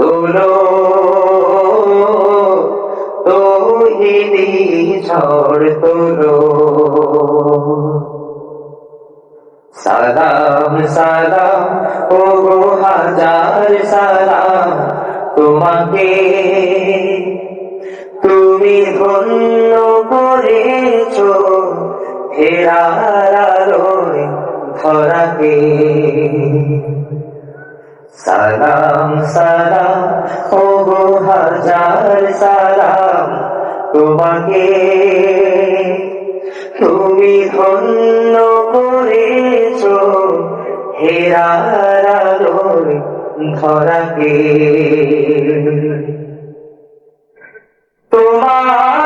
তোলো তৌহিদি ছড় তোলো সালাম সালাম ও গো হাজার সালাম, তোমাকে তুমি ধন্য করেছ, ফেরার ধরাকে সালাম সালাম ও গো হাজার সালাম তোমাকে তুমি ধন্য করেছ হেরার ধরাকে। তোমার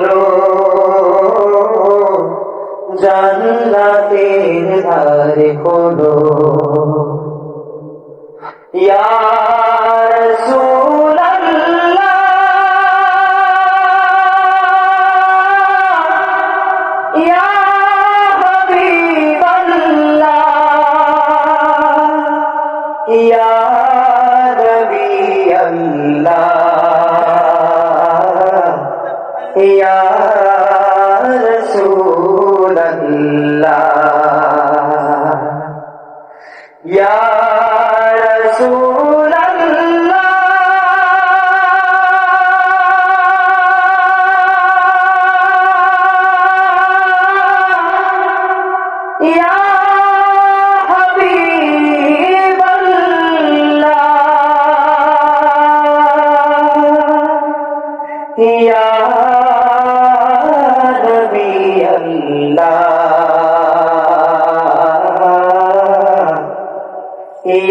খোলো জান্নাতের দ্বার খোলো ইয়া রাসূলাল্লাহ ইয়া ইয়া হাবিবাল্লাহ। ইয়া